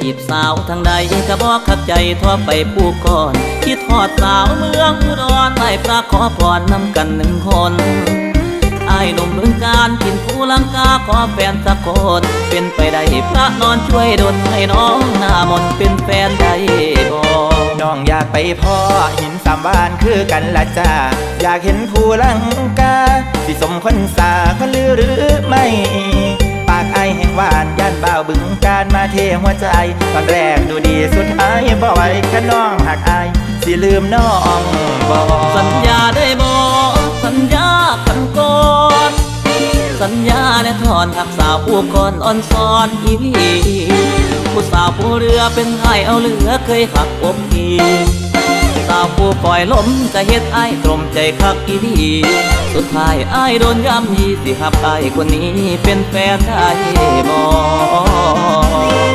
จีบสาวทางใดก็บอกขับใจทั่วไปผู้ก่อน คิดทอดสาวเมืองอุดรไต่พระขอพรนำกันหนึ่งคนไอ้หนุ่มบึงการกินผู้ลังกาขอแฟนสักคนเป็นไปได้พระนอนช่วยดลให้น้องหน้ามนเป็นแฟนได้บ่น้องอยากไปพ่อหินสามวานคือกันละจ้าอยากเห็นผู้ลังกาสิสมคนสาคนลือหรือไม่ ปากไอแห่งหวานย่านบ่าวบึงกา รมาเทหัวใจตอนแรกดูดีสุดท้ายบ่ไหวแค่น้องหักอายสิลืมน้องบ่สัญญาได้บ่สัญญากันก่อนสัญญาและถอนหักสาวผู้ก่อนอ่อนซ้อนอีวีผู้สาวผู้เรือเป็นไห้เอาเรือเคยหักอกทีสาวผู้ปล่อยลมจะเฮ็ดไอ้ตรมใจคักอีดีสุดท้ายไอ้โดนย้ำยีสิหับไอ้คนนี้เป็นแฟนได้บ่